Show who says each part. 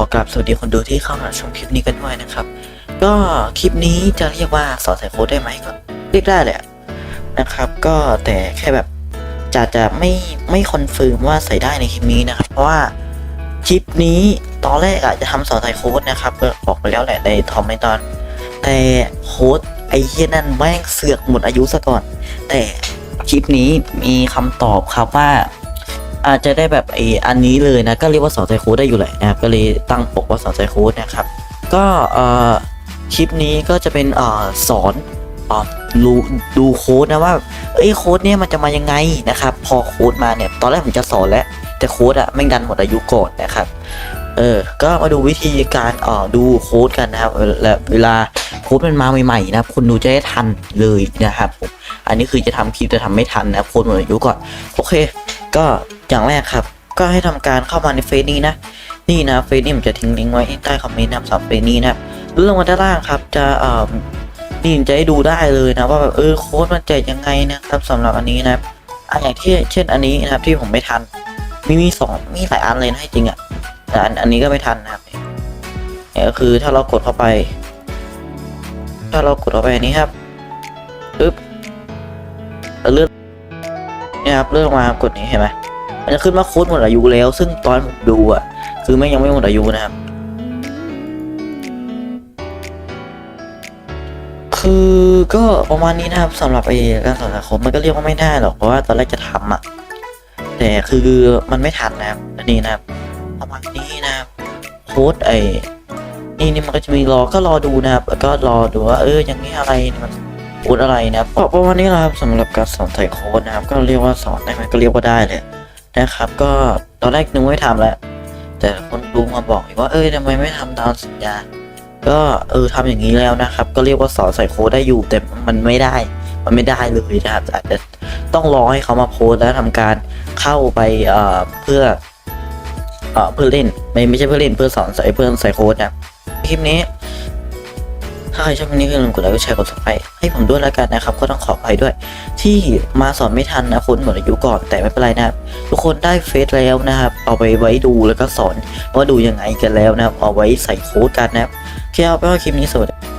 Speaker 1: ขอกราบสวัสดีคนดูที่เข้ามาชมคลิปนี้กันด้วยนะครับ ก็คลิปนี้จะเรียกว่าสอนใส่โค้ดได้ไหมก็เรียกได้แหละนะครับ ก็แต่แค่แบบจะจะไม่ไม่คอนเฟิร์มว่าใส่ได้ในคลิปนี้นะครับ เพราะว่าคลิปนี้ตอนแรกอะจะทำสอนใส่โค้ดนะครับก็บอกไปแล้วแหละในทอมในตอน แต่โค้ดไอ้เหี้ยนั่นแม่งเสือกหมดอายุซะก่อน แต่คลิปนี้มีคำตอบครับว่า อาจจะได้แบบไออันนี้เลยนะก็เรียกว่าสอนไซโค้ดได้อยู่แหละนะครับก็เลยตั้งปกว่าสอนไซโค้ดนะครับ ก็เอ่อคลิปนี้ก็จะเป็นเอ่อสอนอ่อดูดูโค้ดนะว่าเอ้ยโค้ดเนี่ยมันจะมายังไงนะครับ พอโค้ดมาเนี่ยตอนแรกผมจะสอนแล้ว แต่โค้ดอะแม่ดันหมดอายุก่อนนะครับเออก็มาดูวิธีการเอ่อดูโค้ดกันนะครับและเวลาโค้ดมันมาใหม่ๆนะครับคุณดูจะได้ทันเลยนะครับ อันนี้คือจะทำคลิปจะทำไม่ทันนะโค้ดหมดอายุก่อนโอเค ก็ อย่างแรกครับ ก็ให้ทำการเข้ามาในเฟซนี้นะ นี่นะเฟซนี้ผมจะทิ้งลิงก์ไว้ใต้คอมเมนต์นะครับสำหรับเฟซนี้นะครับเรื่องมาด้านล่างครับ จะเอ่อนี่จะให้ดูได้เลยนะว่าแบบเออโค้ดมันแจกยังไงนะครับสำหรับอันนี้นะครับอะอย่างที่เช่นอันนี้นะครับที่ผมไม่ทัน มีมีสองมีหลายอันเลยนะให้จริงอะแต่อันอันนี้ก็ไม่ทันนะครับเนี่ยก็คือถ้าเรากดเข้าไป ถ้าเรากดเข้าไปอันนี้ครับปึ๊บเลื่อนนี่ครับเลื่อนลงมากดนี้เห็นไหม มันจะขึ้นว่าโค้ดหมดอายุแล้ว ซึ่งตอนผมดูอะ คือไม่งยังไม่หมดอายุนะครับ คือก็ประมาณนี้นะครับสำหรับไอ้การสอนสังคมมันก็เรียกว่าไม่ได้หรอกเพราะว่าตอนแรกจะทำอะ แต่คือมันไม่ทันนะครับอันนี้นะครับประมาณนี้นะครับโค้ดไอ้นี่นี่มันก็จะมีรอก็รอดูนะครับแล้วก็รอดูว่าเอออย่างนี้อะไรมันโค้ดอะไรนะครับก็ประมาณนี้แหละครับสำหรับการสอนใส่โค้ดนะครับ ก็เรียกว่าสอนได้ไหมก็เรียกว่าได้เลย นะครับ ก็ตอนแรกนึกไม่ทำแล้ว แต่คนดูมาบอกอีกว่าเอ้ยทำไมไม่ทำตามสัญญา ก็เออทำอย่างนี้แล้วนะครับ ก็เรียกว่าสอนใส่โค้ดได้อยู่แต่มันไม่ได้ มันไม่ได้เลยนะครับอาจจะต้องรอให้เขามาโพสแล้วทำการเข้าไปเอ่อเพื่อเอ่อเพื่อเล่นไม่ไม่ใช่เพื่อเล่นเพื่อสอนใส่เพื่อใส่โค้ดนะคลิปนี้ ถ้าใครชอบคลิปนี้ก็อย่าลืมกดไลค์กดแชร์กดซับสไครต์ให้ผมด้วยแล้วกันนะครับ ก็ต้องขออภัยด้วย ที่มาสอนไม่ทันนะคนหมดอายุก่อนแต่ไม่เป็นไรนะครับทุกคนได้เฟซแล้วนะครับ เอาไปไว้ดูแล้วก็สอนว่าดูยังไงกันแล้วนะครับเอาไว้ใส่โค้ดกันนะครับแค่เอาไปว่าคลิปนี้สวัสดี